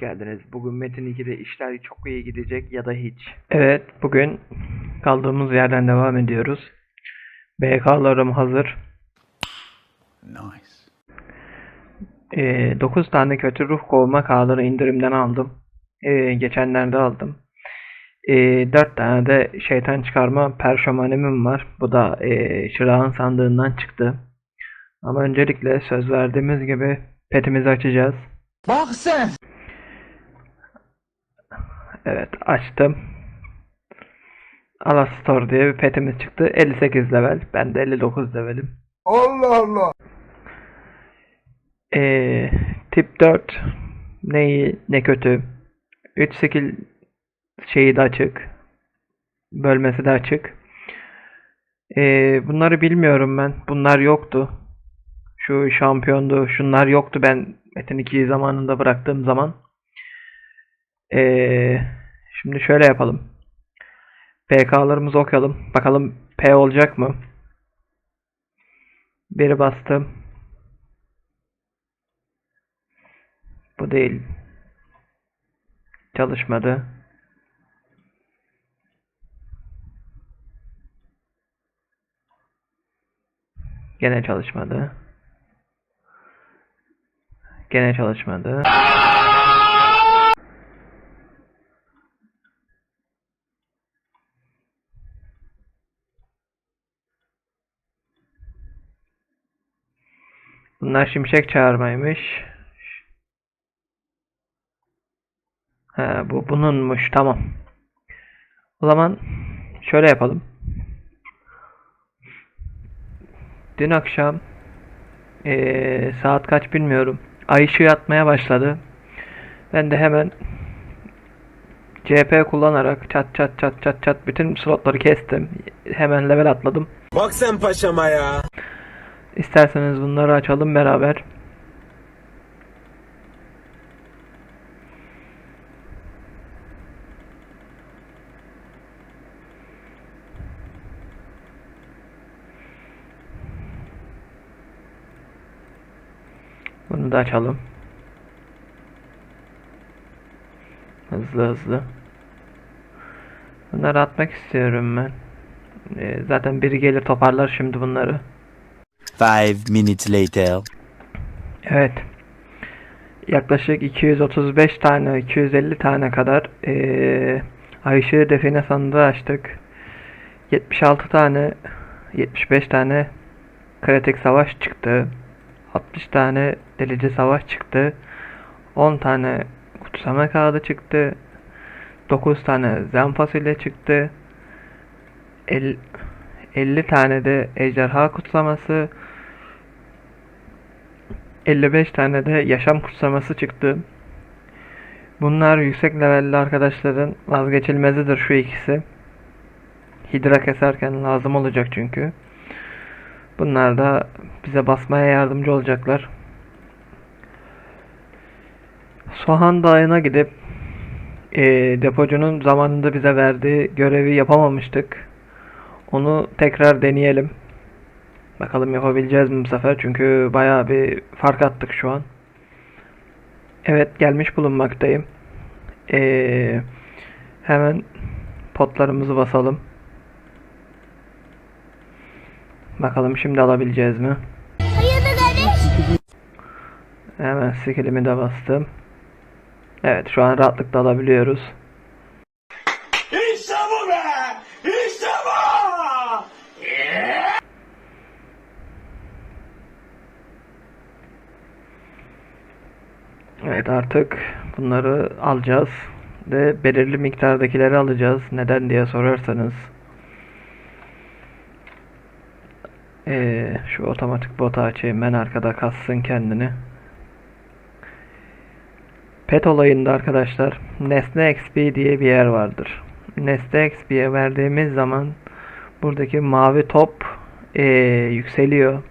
geldiniz. Bugün Metin 2'de işler çok iyi gidecek ya da hiç. Evet, bugün kaldığımız yerden devam ediyoruz. BK'larım hazır. Nice. 9 tane kötü ruh kovma kağıları indirimden aldım. Ee, geçenlerde aldım. 4 tane de şeytan çıkarma perşemanemim var. Bu da ee, çırağın sandığından çıktı. Ama öncelikle söz verdiğimiz gibi petimizi açacağız. Bak sen. Evet açtım. Alastor diye bir petimiz çıktı. 58 level. Ben de 59 levelim. Allah Allah. Ee, tip 4 neyi ne kötü. 3 skill şeyi de açık. Bölmesi de açık. Ee, bunları bilmiyorum ben. Bunlar yoktu. Şu şampiyondu. Şunlar yoktu ben Metin 2'yi zamanında bıraktığım zaman. Ee, şimdi şöyle yapalım. PK'larımızı okuyalım. Bakalım P olacak mı? Biri bastım. Bu değil. Çalışmadı. Gene çalışmadı. Gene çalışmadı. Bunlar şimşek çağırmaymış. He, bu bununmuş. Tamam. O zaman şöyle yapalım. Dün akşam eee, saat kaç bilmiyorum. Ay ışığı atmaya başladı. Ben de hemen CP kullanarak çat çat çat çat çat bütün slotları kestim. Hemen level atladım. Bak sen paşama ya. İsterseniz bunları açalım beraber. Bunu da açalım. Hızlı hızlı. Bunları atmak istiyorum ben. Ee, zaten biri gelir toparlar şimdi bunları. Five minutes later. Evet. Yaklaşık 235 tane, 250 tane kadar eee ay ışığı define sandığı açtık. 76 tane, 75 tane kritik savaş çıktı. 60 tane delici savaş çıktı. 10 tane kutsama kağıdı çıktı. 9 tane zen fasulye çıktı. El- 50 tane de ejderha kutsaması. 55 tane de yaşam kutsaması çıktı. Bunlar yüksek levelli arkadaşların vazgeçilmezidir şu ikisi. Hidra keserken lazım olacak çünkü. Bunlar da bize basmaya yardımcı olacaklar. Soğan Dağı'na gidip eee, depocunun zamanında bize verdiği görevi yapamamıştık. Onu tekrar deneyelim. Bakalım yapabileceğiz mi bu sefer? Çünkü bayağı bir fark attık şu an. Evet gelmiş bulunmaktayım. Ee, hemen potlarımızı basalım. Bakalım şimdi alabileceğiz mi? Hemen skillimi de bastım. Evet şu an rahatlıkla alabiliyoruz. İşte bu be. İşte bu. Evet artık bunları alacağız ve belirli miktardakileri alacağız. Neden diye sorarsanız Ee, şu otomatik botu açayım ben arkada kassın kendini. Pet olayında arkadaşlar Nesne XP diye bir yer vardır. Nesne XP'ye verdiğimiz zaman buradaki mavi top ee, yükseliyor.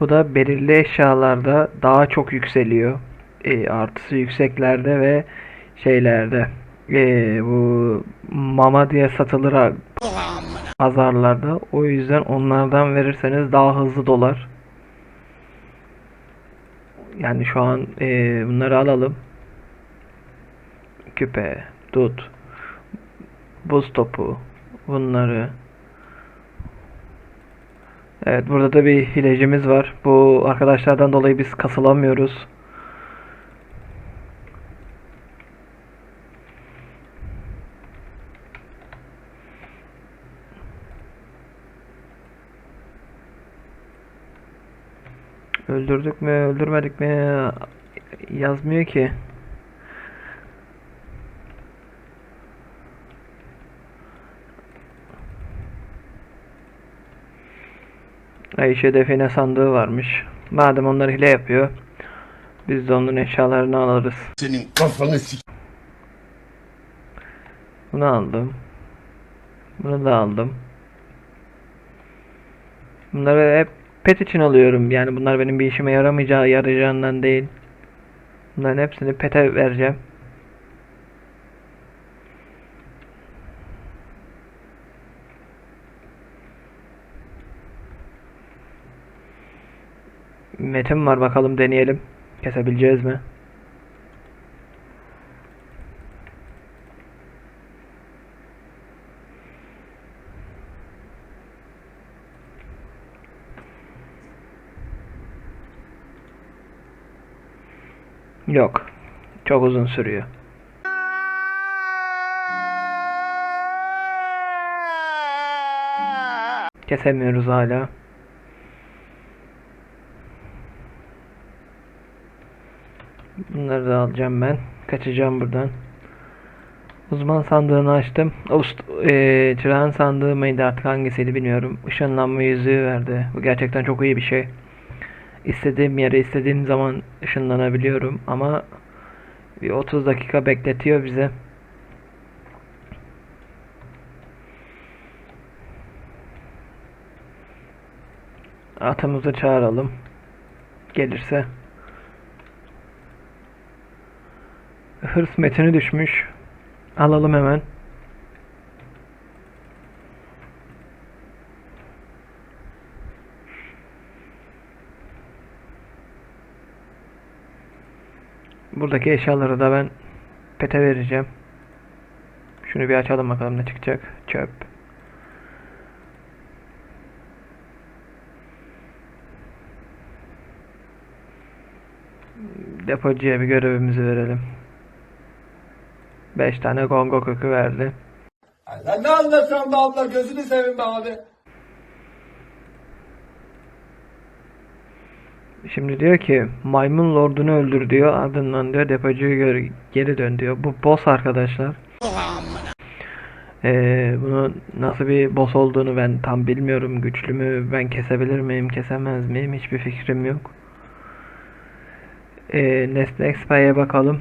Bu da belirli eşyalarda daha çok yükseliyor. E, artısı yükseklerde ve şeylerde. E, bu mama diye satılır pazarlarda. O yüzden onlardan verirseniz daha hızlı dolar. Yani şu an e, bunları alalım. küpe, dut, buz topu, bunları. Evet burada da bir hilecimiz var. Bu arkadaşlardan dolayı biz kasılamıyoruz. Öldürdük mü, öldürmedik mi yazmıyor ki. Ayşe define sandığı varmış. Madem onlar hile yapıyor, biz de onun eşyalarını alırız. Senin kafanı sik. Bunu aldım. Bunu da aldım. Bunları hep pet için alıyorum. Yani bunlar benim bir işime yaramayacağı yarayacağından değil. Bunların hepsini pete vereceğim. Metin var bakalım deneyelim. Kesebileceğiz mi? Yok. Çok uzun sürüyor. Kesemiyoruz hala. Bunları da alacağım ben. Kaçacağım buradan. Uzman sandığını açtım. Ust eee çırağın sandığı mıydı artık hangisiydi bilmiyorum. Işınlanma yüzüğü verdi. Bu gerçekten çok iyi bir şey. İstediğim yere istediğim zaman ışınlanabiliyorum ama bir 30 dakika bekletiyor bize. Atımızı çağıralım. Gelirse. Hırs metini düşmüş. Alalım hemen. Buradaki eşyaları da ben pete vereceğim. Şunu bir açalım bakalım ne çıkacak. Çöp. Depocuya bir görevimizi verelim. 5 tane gongo kökü verdi. Ne anlatıyorsun be abla gözünü seveyim be abi. Şimdi diyor ki maymun lordunu öldür diyor ardından diyor depocuyu geri dön diyor. Bu boss arkadaşlar. Ee, bunu nasıl bir boss olduğunu ben tam bilmiyorum. Güçlü mü? Ben kesebilir miyim? Kesemez miyim? Hiçbir fikrim yok. Ee, Nesne Expa'ya bakalım.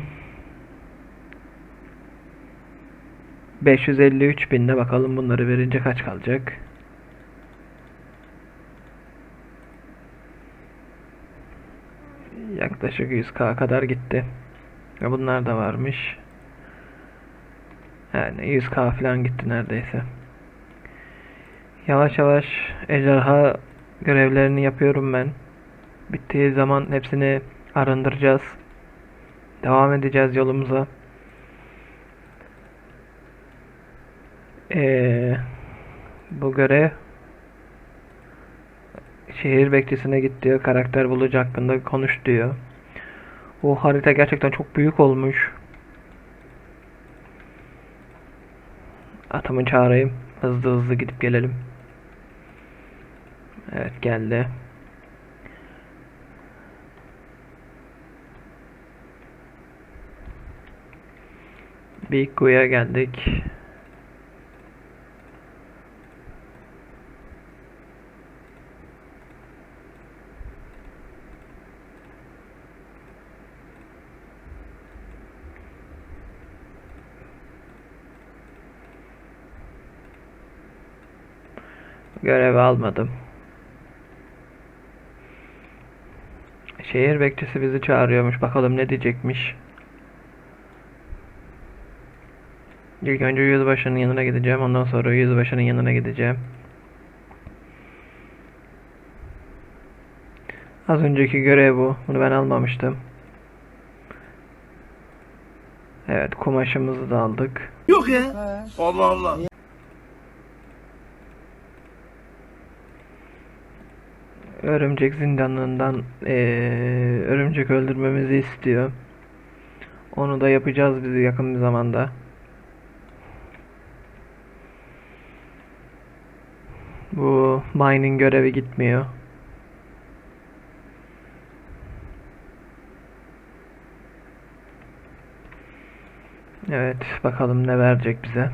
553 binde bakalım bunları verince kaç kalacak. Yaklaşık 100k kadar gitti. Ve bunlar da varmış. Yani 100k falan gitti neredeyse. Yavaş yavaş ejderha görevlerini yapıyorum ben. Bittiği zaman hepsini arındıracağız. Devam edeceğiz yolumuza. Ee, bu görev şehir bekçisine git diyor. Karakter bulucu hakkında konuş diyor. O harita gerçekten çok büyük olmuş. Atımı çağırayım. Hızlı hızlı gidip gelelim. Evet geldi. Big Gu'ya geldik. Görev almadım. Şehir bekçisi bizi çağırıyormuş. Bakalım ne diyecekmiş. İlk önce yüzbaşının yanına gideceğim. Ondan sonra yüzbaşının yanına gideceğim. Az önceki görev bu. Bunu ben almamıştım. Evet kumaşımızı da aldık. Yok ya. Allah Allah. Örümcek zindanından eee, örümcek öldürmemizi istiyor. Onu da yapacağız biz yakın bir zamanda. Bu mining görevi gitmiyor. Evet, bakalım ne verecek bize.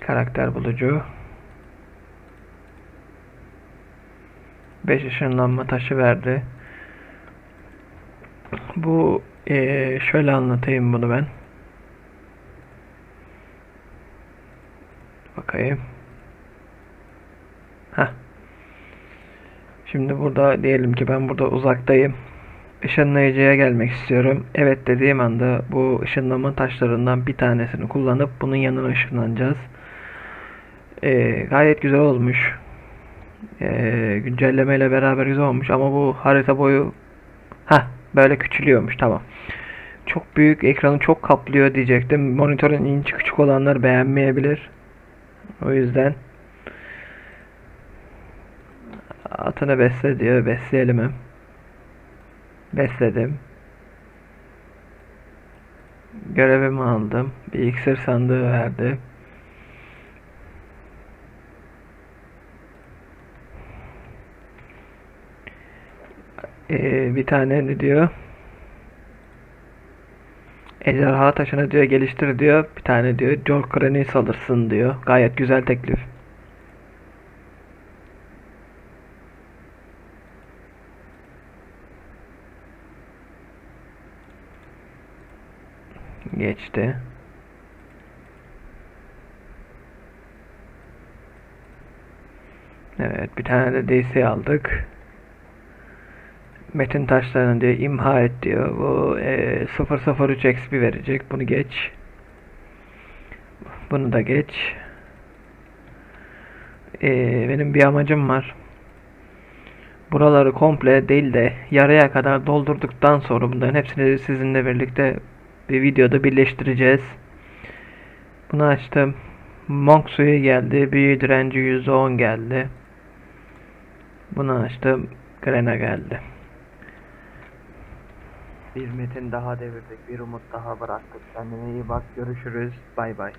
Karakter bulucu. 5 ışınlanma taşı verdi. Bu eee, şöyle anlatayım bunu ben. Bakayım. Heh. Şimdi burada diyelim ki ben burada uzaktayım. Işınlayıcıya gelmek istiyorum. Evet dediğim anda bu ışınlama taşlarından bir tanesini kullanıp bunun yanına ışınlanacağız. Eee, gayet güzel olmuş. Eee güncellemeyle beraber güzel olmuş ama bu harita boyu ha böyle küçülüyormuş tamam. Çok büyük ekranı çok kaplıyor diyecektim. Monitörün inç küçük olanlar beğenmeyebilir. O yüzden atını besle diyor. Besleyelim hem. Besledim. Görevimi aldım. Bir iksir sandığı verdi. Ee, bir tane ne diyor? Ejderha taşını diyor geliştir diyor. Bir tane diyor Jorkran'ı alırsın diyor. Gayet güzel teklif. Geçti. Evet bir tane de DC aldık. Metin taşlarını diyor imha et diyor. Bu e, 003 XP verecek. Bunu geç. Bunu da geç. E, benim bir amacım var. Buraları komple değil de yarıya kadar doldurduktan sonra bunların hepsini sizinle birlikte bir videoda birleştireceğiz. Bunu açtım. Monk suyu geldi. Büyü direnci %10 geldi. Bunu açtım. Grena geldi. Bir metin daha devirdik. Bir umut daha bıraktık. Kendine iyi bak. Görüşürüz. Bay bay.